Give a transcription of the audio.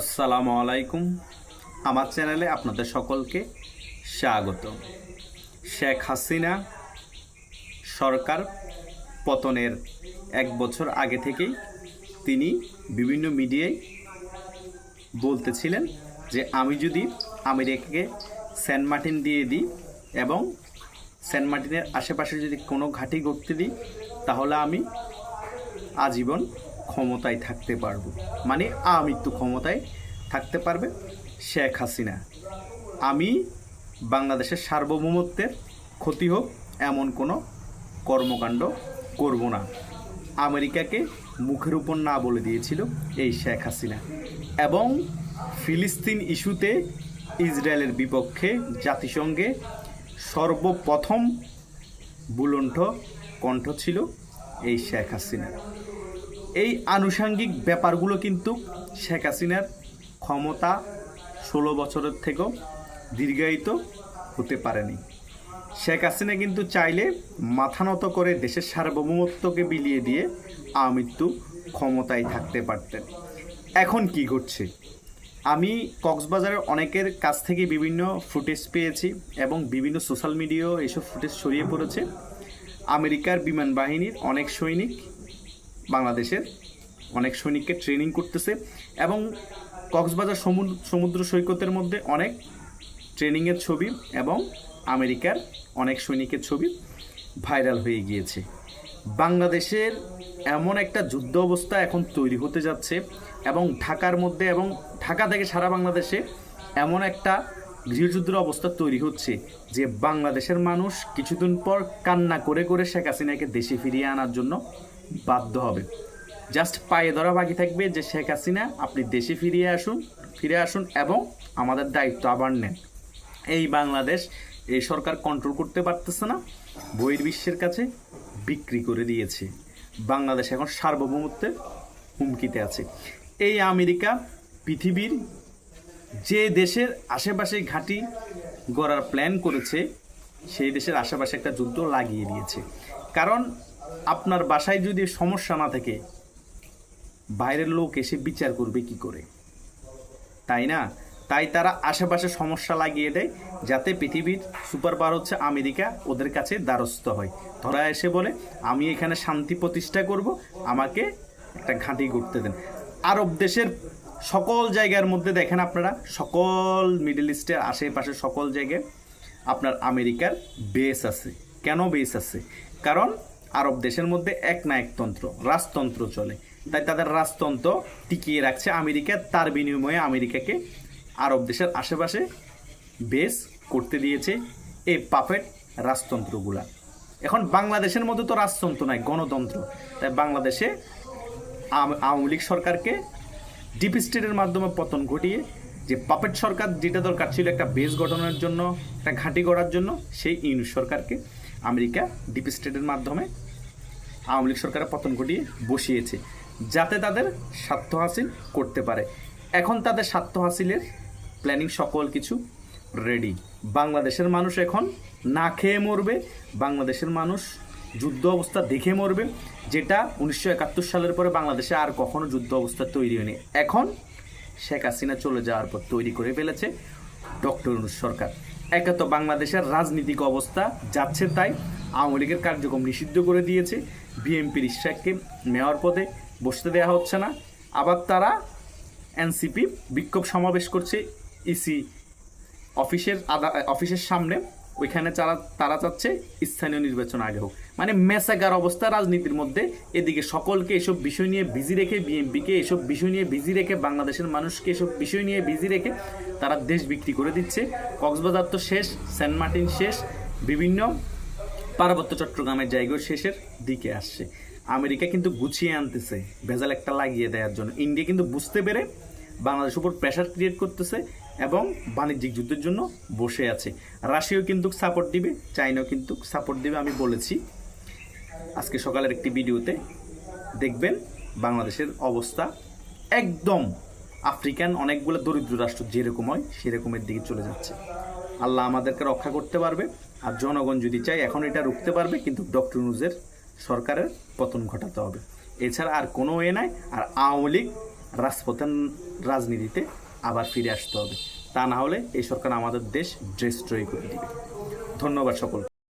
আসসালামু আলাইকুম। আমার চ্যানেলে আপনাদের সকলকে স্বাগত। শেখ হাসিনা সরকার পতনের এক বছর আগে থেকেই তিনি বিভিন্ন মিডিয়ায় বলতেছিলেন যে, আমি যদি আমেরিকাকে সেন্ট মার্টিন দিয়ে দিই এবং সেন্ট মার্টিনের আশেপাশে যদি কোনো ঘাঁটি গড়তে দিই, তাহলে আমি আজীবন ক্ষমতায় থাকতে পারব। মানে আমৃত্যু ক্ষমতায় থাকতে পারবে শেখ হাসিনা। আমি বাংলাদেশের সার্বভৌমত্বের ক্ষতি হোক এমন কোনো কর্মকাণ্ড করব না। আমেরিকাকে মুখের উপর না বলে দিয়েছিল এই শেখ হাসিনা। এবং ফিলিস্তিন ইস্যুতে ইসরায়েলের বিপক্ষে জাতিসংঘে সর্বপ্রথম বুলণ্ঠ কণ্ঠ ছিল এই শেখ হাসিনা। এই আনুষাঙ্গিক ব্যাপারগুলো কিন্তু শেখ হাসিনার ক্ষমতা ষোলো বছরের থেকেও দীর্ঘায়িত হতে পারেনি। শেখ হাসিনা কিন্তু চাইলে মাথা নত করে দেশের সার্বভৌমত্বকে বিলিয়ে দিয়ে আমৃত্যু ক্ষমতায় থাকতে পারতেন। এখন কি ঘটছে? আমি কক্সবাজারের অনেকের কাছ থেকে বিভিন্ন ফুটেজ পেয়েছি এবং বিভিন্ন সোশ্যাল মিডিয়াও এসব ফুটেজ ছড়িয়ে পড়েছে। আমেরিকার বিমান বাহিনীর অনেক সৈনিক বাংলাদেশের অনেক সৈনিককে ট্রেনিং করতেছে এবং কক্সবাজার সমুদ্র সমুদ্র সৈকতের মধ্যে অনেক ট্রেনিংয়ের ছবি এবং আমেরিকার অনেক সৈনিকের ছবি ভাইরাল হয়ে গিয়েছে। বাংলাদেশের এমন একটা যুদ্ধ অবস্থা এখন তৈরি হতে যাচ্ছে এবং ঢাকার মধ্যে এবং ঢাকা থেকে সারা বাংলাদেশে এমন একটা গৃহযুদ্ধের অবস্থা তৈরি হচ্ছে যে বাংলাদেশের মানুষ কিছুদিন পর কান্না করে করে শেখ হাসিনাকে দেশে ফিরিয়ে আনার জন্য বাধ্য হবে। জাস্ট পায়ে ধরা বাকি থাকবে যে শেখ হাসিনা, আপনি দেশে ফিরিয়ে আসুন, ফিরে আসুন এবং আমাদের দায়িত্ব আবার নেন। এই বাংলাদেশ এই সরকার কন্ট্রোল করতে পারতেছে না বহির্বিশ্বের কাছে বিক্রি করে দিয়েছে। বাংলাদেশ এখন সার্বভৌমত্বের হুমকিতে আছে। এই আমেরিকা পৃথিবীর যে দেশের আশেপাশে ঘাঁটি গড়ার প্ল্যান করেছে, সেই দেশের আশেপাশে একটা যুদ্ধ লাগিয়ে দিয়েছে। কারণ আপনার বাসায় যদি সমস্যা না থাকে, বাইরের লোক এসে বিচার করবে কি করে? তাই না? তাই তারা আশেপাশে সমস্যা লাগিয়ে দেয়, যাতে পৃথিবীর সুপার পাওয়ার হচ্ছে আমেরিকা, ওদের কাছে দ্বারস্থ হয়। ধরা এসে বলে, আমি এখানে শান্তি প্রতিষ্ঠা করব, আমাকে একটা ঘাঁটি করতে দেন। আরব দেশের সকল জায়গার মধ্যে দেখেন আপনারা, সকল মিডল ইস্টের আশেপাশে সকল জায়গায় আপনার আমেরিকার বেস আছে। কেন বেস আছে? কারণ আরব দেশের মধ্যে এক না একতন্ত্র রাজতন্ত্র চলে। তাই তাদের রাজতন্ত্র টিকিয়ে রাখছে আমেরিকা, তার বিনিময়ে আমেরিকাকে আরব দেশের আশেপাশে বেস করতে দিয়েছে এই পাফেট রাজতন্ত্রগুলা। এখন বাংলাদেশের মধ্যে তো রাজতন্ত্র নাই, গণতন্ত্র। তাই বাংলাদেশে আওয়ামী লীগ সরকারকে ডিপ স্টেটের মাধ্যমে পতন ঘটিয়ে যে পাপেট সরকার, যেটা দরকার ছিল একটা বেস গঠনের জন্য, একটা ঘাঁটি গড়ার জন্য, সেই ইউনিট সরকারকে আমেরিকা ডিপ স্টেটের মাধ্যমে আওয়ামী লীগ সরকারের পতন ঘটিয়ে বসিয়েছে, যাতে তাদের স্বার্থ হাসিল করতে পারে। এখন তাদের স্বার্থ হাসিলের প্ল্যানিং সকল কিছু রেডি বাংলাদেশের মানুষ এখন না খেয়ে মরবে, বাংলাদেশের মানুষ যুদ্ধ অবস্থা দেখে মরবে, যেটা উনিশশো একাত্তর সালের পরে বাংলাদেশে আর কখনো যুদ্ধ অবস্থা তৈরি হয়নি। এখন শেখ হাসিনা চলে যাওয়ার পর তৈরি করে ফেলেছে ডক্টর সরকার। একে তো বাংলাদেশের রাজনৈতিক অবস্থা যাচ্ছে তাই আওয়ামী লীগের কার্যক্রম নিষিদ্ধ করে দিয়েছে। বিএনপির ইশাককে মেয়র পদে বসতে দেওয়া হচ্ছে না। আবার তারা এনসিপি বিক্ষোভ সমাবেশ করছে। ইসি অফিসের আদা অফিসের সামনে ওইখানে তারা তারা চাচ্ছে স্থানীয় নির্বাচন আগে হোক। মানে মেসাগার অবস্থা রাজনীতির মধ্যে। এদিকে সকলকে এসব বিষয় নিয়ে বিজি রেখে, বিএনপিকে এসব বিষয় নিয়ে বিজি রেখে, বাংলাদেশের মানুষকে এসব বিষয় নিয়ে বিজি রেখে তারা দেশ বিক্রি করে দিচ্ছে। কক্সবাজার তো শেষ, সেন্ট মার্টিন শেষ, বিভিন্ন পার্বত্য চট্টগ্রামের জায়গাও শেষের দিকে আসছে। আমেরিকা কিন্তু গুছিয়ে আনতেছে, ভেজাল একটা লাগিয়ে দেওয়ার জন্য। ইন্ডিয়া কিন্তু বুঝতে পেরে বাংলাদেশের উপর প্রেশার ক্রিয়েট করতেছে। এবং বাণিজ্যিক যুদ্ধের জন্য বসে আছে। রাশিয়াও কিন্তু সাপোর্ট দিবে, চাইনাও কিন্তু সাপোর্ট দিবে, আমি বলেছি। আজকে সকালের একটি ভিডিওতে দেখবেন বাংলাদেশের অবস্থা একদম আফ্রিকান, অনেকগুলো দরিদ্র রাষ্ট্র যেরকম হয়, সেরকমের দিকে চলে যাচ্ছে। আল্লাহ আমাদেরকে রক্ষা করতে পারবে, আর জনগণ যদি চায় এখন এটা রুখতে পারবে, কিন্তু ডক্টর নুজের সরকারের পতন ঘটাতে হবে। এছাড়া আর কোনো এ নাই, আর আওয়ামী লীগ রাজপথের রাজনীতিতে আবার ফিরে আসতে হবে। তা না হলে এই সরকার আমাদের দেশ ড্রেস্ট্রয় করে দেবে। ধন্যবাদ সকল